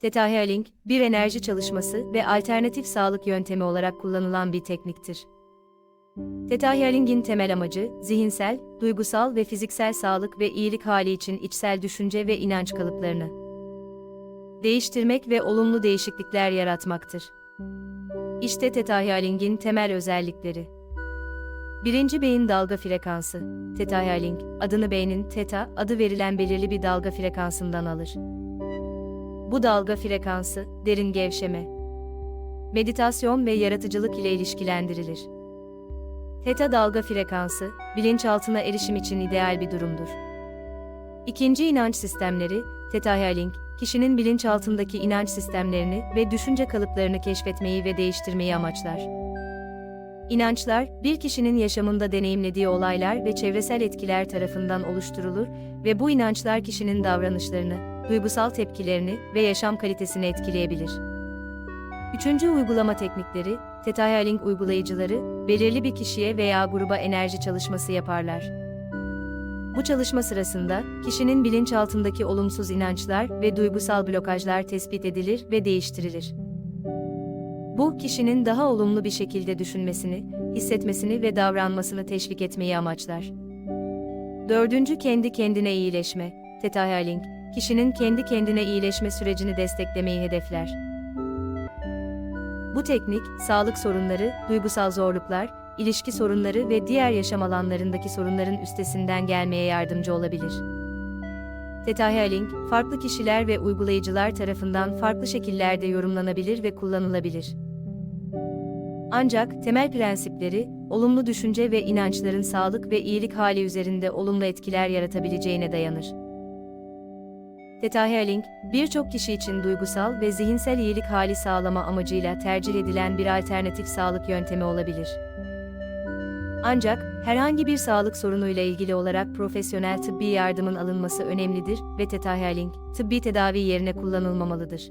Theta Healing, bir enerji çalışması ve alternatif sağlık yöntemi olarak kullanılan bir tekniktir. Theta Healing'in temel amacı, zihinsel, duygusal ve fiziksel sağlık ve iyilik hali için içsel düşünce ve inanç kalıplarını değiştirmek ve olumlu değişiklikler yaratmaktır. İşte Theta Healing'in temel özellikleri. Birinci beyin dalga frekansı. Theta Healing, adını beynin theta adı verilen belirli bir dalga frekansından alır. Bu dalga frekansı, derin gevşeme, meditasyon ve yaratıcılık ile ilişkilendirilir. Theta dalga frekansı, bilinçaltına erişim için ideal bir durumdur. İkinci inanç sistemleri, Theta Healing, kişinin bilinçaltındaki inanç sistemlerini ve düşünce kalıplarını keşfetmeyi ve değiştirmeyi amaçlar. İnançlar, bir kişinin yaşamında deneyimlediği olaylar ve çevresel etkiler tarafından oluşturulur ve bu inançlar kişinin davranışlarını, duygusal tepkilerini ve yaşam kalitesini etkileyebilir. Üçüncü uygulama teknikleri, Theta Healing uygulayıcıları, belirli bir kişiye veya gruba enerji çalışması yaparlar. Bu çalışma sırasında, kişinin bilinçaltındaki olumsuz inançlar ve duygusal blokajlar tespit edilir ve değiştirilir. Bu, kişinin daha olumlu bir şekilde düşünmesini, hissetmesini ve davranmasını teşvik etmeyi amaçlar. Dördüncü kendi kendine iyileşme, Theta Healing, kişinin kendi kendine iyileşme sürecini desteklemeyi hedefler. Bu teknik, sağlık sorunları, duygusal zorluklar, ilişki sorunları ve diğer yaşam alanlarındaki sorunların üstesinden gelmeye yardımcı olabilir. Theta Healing, farklı kişiler ve uygulayıcılar tarafından farklı şekillerde yorumlanabilir ve kullanılabilir. Ancak temel prensipleri, olumlu düşünce ve inançların sağlık ve iyilik hali üzerinde olumlu etkiler yaratabileceğine dayanır. Theta Healing, birçok kişi için duygusal ve zihinsel iyilik hali sağlama amacıyla tercih edilen bir alternatif sağlık yöntemi olabilir. Ancak, herhangi bir sağlık sorunuyla ilgili olarak profesyonel tıbbi yardımın alınması önemlidir ve Theta Healing, tıbbi tedavi yerine kullanılmamalıdır.